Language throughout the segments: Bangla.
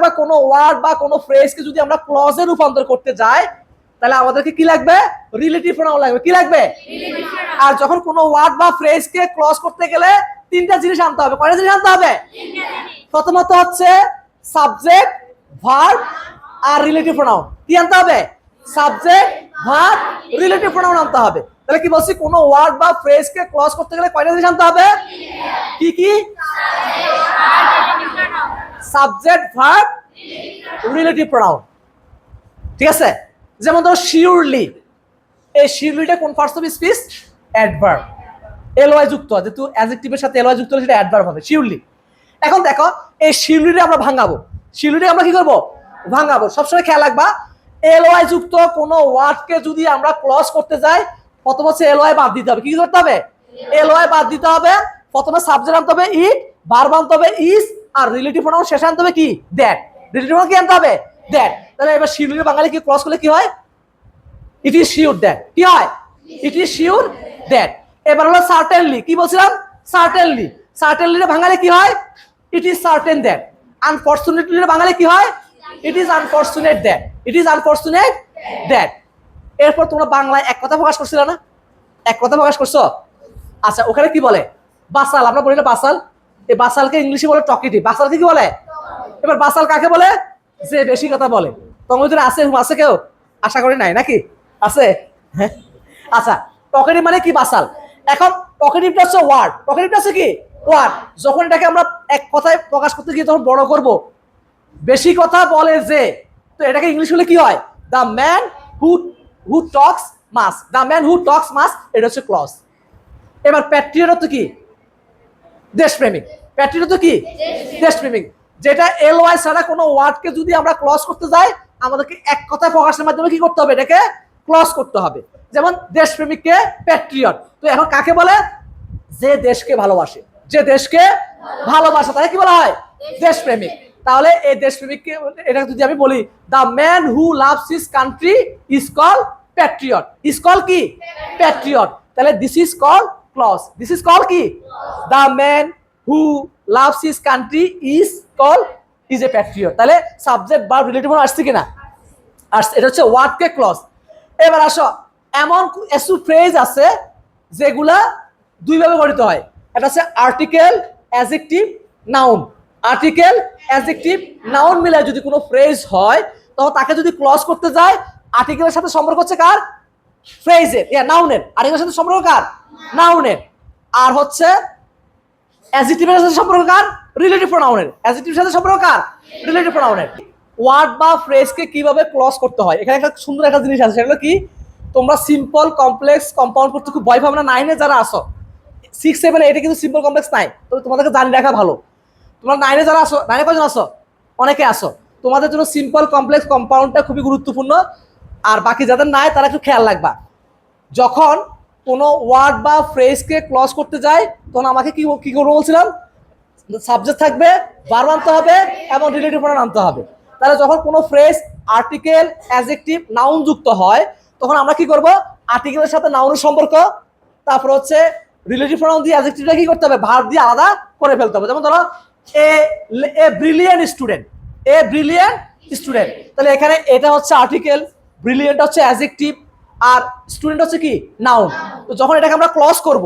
রাখবা কোনো ওয়ার্ড বা কোনো ফ্রেজকে যদি আমরা ক্লজে রূপান্তর করতে যাই, তাহলে আমাদেরকে কি লাগবে? রিলেটিভ প্রোনাউন লাগবে। কি লাগবে? আর যখন কোনো ওয়ার্ড বা ফ্রেজকে ক্লজ করতে গেলে তিনটা জিনিস আনতে হবে। কয়টা জিনিস আনতে হবে? প্রথমত হচ্ছে সাবজেক্ট ভার্ব আর রিলেটিভ প্রোনাউন কি আনতে হবে? সাবজেক্ট ভার্ব রিলেটিভ প্রোনাউন আনতে হবে। তাহলে কি বলছি? কোনো ওয়ার্ড বা ফ্রেজকে ক্লজ করতে গেলে কয়টা জিনিস আনতে হবে? কি কি? সাবজেক্ট ভার্ব রিলেটিভ প্রোনাউন ঠিক আছে? যেমন ধরো শিওরলি এই শিওরলিটা কোন parts of speech adverb LY যুক্ত যেহেতু অ্যাডজেক্টিভের সাথে এলওয়াই যুক্ত হলে সেটা অ্যাডভার্ব হবে শিওরলি এখন দেখো, এই শিওরলিটা আমরা ভাঙাবো। শিওরলিটা আমরা কি করব? ভাঙাবো। সবসময় খেয়াল রাখবা এলওয়াই যুক্ত কোনো ওয়ার্ডকে যদি আমরা ক্লজ করতে যাই, প্রথম হচ্ছে এলওয়াই বাদ দিতে হবে। কি করতে হবে? এলওয়াই বাদ দিতে হবে। প্রথমে সাবজেক্ট আনতে হবে ইট ভার্ব আনতে হবে ইস আর রিলেটিভ প্রোনাউন শেষে আনতে হবে কি? দ্যাট রিলেটিভ প্রোনাউন কি আনতে হবে? দ্যাট তাহলে এবার শিওরলি বাঙালি কি ক্রস করলে কি হয়? ইট ইজ শিওর দ্যাট কি হয়? ইট ইজ শিওর দ্যাট এবার হলো সার্টেনলি কি বলছিলাম? সার্টেনলি সার্টেনলি বাঙালি কি হয়? It is certain that unfortunately বাঙালি কি হয়? It is unfortunate that it is unfortunate that এরপর তোমরা বাংলায় এক কথা প্রকাশ করছিলে না? এক কথা প্রকাশ করছ? আচ্ছা ওখানে কি বলে? বাসাল। আমরা বলি না বাসাল। এই বাসালকে ইংলিশে বলে টকিটি। বাসালকে কি বলে? এবার বাসাল কাকে বলে? যে বেশি কথা বলে। তোমার ভিতরে আছে আছে কেউ? আশা করি নাই, নাকি? আছে? হ্যাঁ? আচ্ছা টকেটিভ মানে কি বাসাল? এখন টকেটিভটা হচ্ছে ওয়ার্ড টকেটিভটা হচ্ছে কি? ওয়ার্ড যখন এটাকে আমরা এক কথায় প্রকাশ করতে গিয়ে তখন বড় করব। বেশি কথা বলে যে, তো এটাকে ইংলিশ হলে কি হয়? The man who who talks much the man who talks much এটা হচ্ছে ক্লস এবার প্যাট্রিয়ট তো কি? দেশপ্রেমিক। প্যাট্রিয়ট কি? দেশপ্রেমিক যেটা এল ওয়াই ছাড়া কোনো ওয়ার্ডকে যদি আমরা ক্লস করতে যাই, আমাদেরকে এক কথায় প্রকাশের মাধ্যমে কি করতে হবে? এটাকে ক্লস করতে হবে। যেমন দেশপ্রেমিককে প্যাট্রিয়ট তো এখন কাকে বলে? যে দেশকে ভালোবাসে। যে দেশকে ভালোবাসে, তাকে কি বলা হয়? দেশপ্রেমিক তাহলে এই দেশপ্রেমিককে এটা যদি আমি বলি the man who loves his country is call patriot is call কি? প্যাট্রিয়ট তাহলে this is call clause this is call কি? The man who loves his country is call is a patriot তাহলে সাবজেক্ট বা রিলেটিভ আসছে কিনা? আসছে। এটা হচ্ছে ওয়ার্ডকে ক্লস এবার আসো, এমন কিছু ফ্রেজ আছে যেগুলা দুইভাবে গঠিত হয়। এটা হচ্ছে article adjective noun article adjective noun মিলে যদি কোনো ফ্রেজ হয়, তখন তাকে যদি ক্লস করতে যায় আর্টিকেলের সাথে সম্পর্ক হচ্ছে কার? ফ্রেজের ইয়া নাউনের আর্টিকেলের সাথে সম্পর্ক কার? নাউনের আর হচ্ছে অ্যাজিটিভের সাথে সম্পর্ক কার? রিলেটিভ প্রোনাউনের অ্যাজিটিভের সাথে সম্পর্ক কার? রিলেটিভ প্রোনাউনের ওয়ার্ড বা ফ্রেজকে কীভাবে ক্লস করতে হয়? এখানে একটা সুন্দর একটা জিনিস আছে, সেটা কি? তোমরা সিম্পল কমপ্লেক্স কম্পাউন্ড করতে খুব ভয় পাবে নাইনে যারা আসো সিক্স সেভেন এইটে কিন্তু সিম্পল কমপ্লেক্স নাই। তবে তোমাদেরকে জানি রাখা ভালো। তোমরা নাইনে যারা আসো নাইনে কজন আসো? অনেকে আসো। তোমাদের জন্য সিম্পল কমপ্লেক্স কম্পাউন্ডটা খুবই গুরুত্বপূর্ণ। আর বাকি যাদের নাই, তারা একটু খেয়াল রাখবা। যখন কোনো ওয়ার্ড বা ফ্রেজকে ক্লস করতে যায়, তখন আমাকে কি কি করব বলছিলাম? সাবজেক্ট থাকবে বার আনতে হবে এবং রিলেটিভ প্রোনাউন আনতে হবে। তাহলে যখন কোনো ফ্রেজ আর্টিকেল অ্যাজেক্টিভ নাউন যুক্ত হয়, তখন আমরা কি করব? আর্টিকেলের সাথে নাউনের সম্পর্ক, তারপর হচ্ছে রিলেটিভ প্রোনাউন দিয়ে অ্যাজেক্টিভটা কি করতে হবে? ভার দিয়ে আলাদা করে ফেলতে হবে। যেমন ধরো a a brilliant student a brilliant student তাহলে এখানে এটা হচ্ছে আর্টিকেল ব্রিলিয়ান্ট হচ্ছে অ্যাজেক্টিভ আর স্টুডেন্ট হচ্ছে কি? নাউন তো যখন এটাকে আমরা ক্লস করব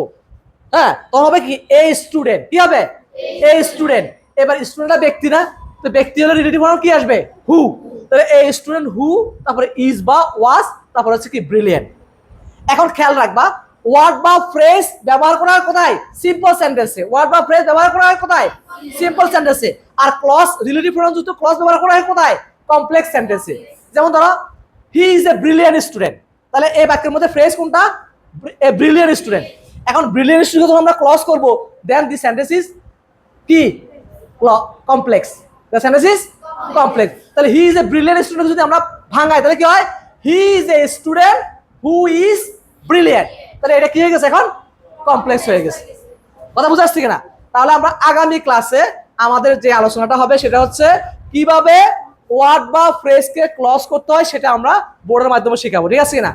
হ্যাঁ তখন হবে কি? এ স্টুডেন্ট কি হবে? এ স্টুডেন্ট এবার স্টুডেন্টটা ব্যক্তি না, তো ব্যক্তি হলে রিলেটিভ কি আসবে? হু তাহলে এ স্টুডেন্ট হু তারপরে ইজ বা ওয়াজ তারপরে হচ্ছে কি ব্রিলিয়ান্ট এখন খেয়াল রাখবা ওয়ার্ড বা ফ্রেজ ব্যবহার করা হয় কোথায় সিম্পল সেন্টেন্সে ওয়ার্ড বা ফ্রেজ ব্যবহার করা হয় কোথায় সিম্পল সেন্টেন্সে আর ক্লস রিলেটিভ প্রোনাউন যুক্ত ক্লস ব্যবহার করা হয় কোথায় কমপ্লেক্স সেন্টেন্সে যেমন ধরো he is a brilliant student তাহলে এই বাক্যের মধ্যে ফ্রেজ কোনটা? এ ব্রিলিয়ান্ট স্টুডেন্ট এখন ব্রিলিয়ান্ট স্টুডেন্ট যখন আমরা ক্লস করব দেন দি সেন্টেন্স ইজ কি? Complex the sentence is complex তাহলে he is a brilliant student যদি আমরা ভাঙাই, তাহলে কি হয়? He is a student who is brilliant তাহলে এটা কি হয়ে গেছে এখন? কমপ্লেক্স হয়ে গেছে। কথা বুঝে আসছে কিনা? তাহলে আমরা আগামী ক্লাসে আমাদের যে আলোচনাটা হবে, সেটা হচ্ছে কীভাবে ওয়ার্ড বা ফ্রেজকে ক্লস করতে হয় সেটা আমরা বোর্ডের মাধ্যমে শেখাবো ঠিক আছে কিনা?